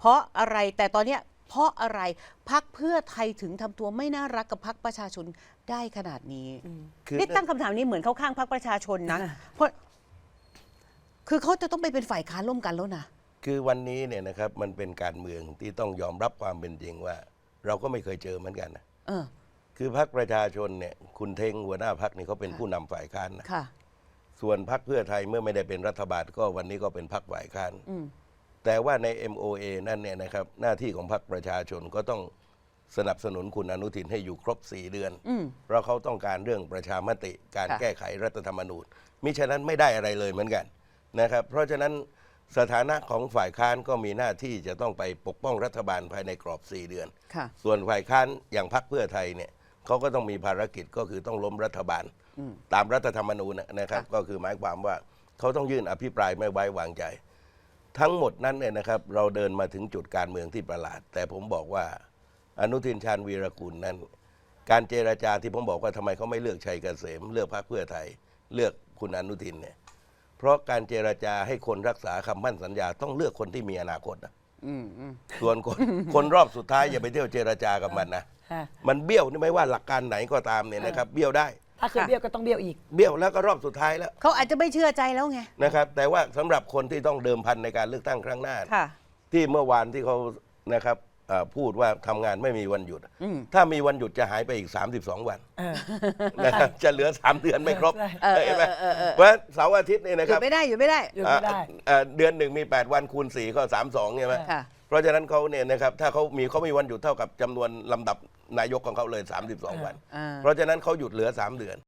เพราะอะไรแต่ตอนเนี้ยเพราะอะไรพักเพื่อไทยถึงทำตัวไม่น่ารักกับพักประชาชนได้ขนาดนี้คือนี่ตั้งคำถามนี้เหมือนเข้าข้างพักประชาชนนะอ่าเพราะคือเขาจะต้องไปเป็นฝ่ายค้านร่วมกันแล้วนะ คือวันนี้เนี่ยนะครับมันเป็นการเมืองที่ต้องยอมรับความเป็นจริงว่า เราก็ไม่เคยเจอเหมือนกันนะเออ คือพรรคประชาชนเนี่ยคุณเทงหัวหน้าพรรคนี่เขาเป็นค่ะผู้นำฝ่ายค้านนะค่ะ ส่วนพรรคเพื่อไทยเมื่อไม่ได้เป็นรัฐบาลก็วันนี้ก็เป็นพรรคฝ่ายค้าน อืม แต่ว่าใน MOA นั่นเนี่ยนะครับหน้าที่ของพรรคประชาชนก็ต้องสนับสนุนคุณอนุทินให้อยู่ครบ 4 เดือน อืม เพราะเขาต้องการเรื่องประชามติการค่ะ แก้ไขรัฐธรรมนูญมิฉะนั้นไม่ได้อะไรเลยเหมือนกันนะครับ เพราะฉะนั้นสถานะของฝ่ายค้านก็มีหน้าที่จะต้องไปปกป้องรัฐบาลภายในกรอบ 4 เดือน ค่ะ ส่วนฝ่ายค้านอย่างพรรคเพื่อไทยเนี่ยเขาก็ต้องมีภารกิจก็คือต้องล้มรัฐบาล อืม ตามรัฐธรรมนูญนะครับ ค่ะ ก็คือหมายความว่าเขาต้องยื่นอภิปรายไม่ไว้วางใจ ทั้งหมดนั้นเนี่ยนะครับ เราเดินมาถึงจุดการเมืองที่ประหลาด แต่ผมบอกว่าอนุทินชาญวีรกุลนั้น การเจรจาที่ผมบอกว่าทำไมเขาไม่เลือกชัยเกษม เลือกพรรคเพื่อไทย เลือกคุณอนุทินเนี่ยเพราะการเจรจาให้คนรักษาคำมั่นสัญญาต้องเลือกคนที่มีอนาคตนะอืมอืมส่วนคน คนรอบสุดท้ายอย่าไปเที่ยวเจรจากับมันนะ ค่ะ มันเบี้ยวนี่ไม่ว่าหลักการไหนก็ตามเนี่ยนะครับ เบี้ยวได้ ถ้าเคยเบี้ยวก็ต้องเบี้ยวอีก เบี้ยวแล้วก็รอบสุดท้ายแล้วเขาอาจจะไม่เชื่อใจแล้วไง นะครับ แต่ว่าสำหรับคนที่ต้องเดิมพันในการเลือกตั้งครั้งหน้า ค่ะ ที่เมื่อวานที่เขานะครับเอ่อพูดว่าทำงานไม่มีวันหยุด อืม ถ้ามีวันหยุดจะหายไปอีก 32 วันเออ นะครับจะเหลือ 3 เดือนไม่ครบใช่เออเห็นไหมเออเออเออ เพราะฉะนั้นเสาร์อาทิตย์นี่นะหคยุดรับไม่ได้หยุดไม่ได้ หยุดไม่ได้เอ่อเอ่อเดือนหนึ่งมี 8 วันคูณ4ก็32ใช่ไหม ค่ะ เพราะฉะนั้นเขาเนี่ยนะครับถ้าเขามีเขามีวันหยุดเท่ากับจำนวนลำดับ นายกของเขาเลย 32 วันอ่าเพราะฉะนั้นเขาหยุดเหลือ 3 เดือน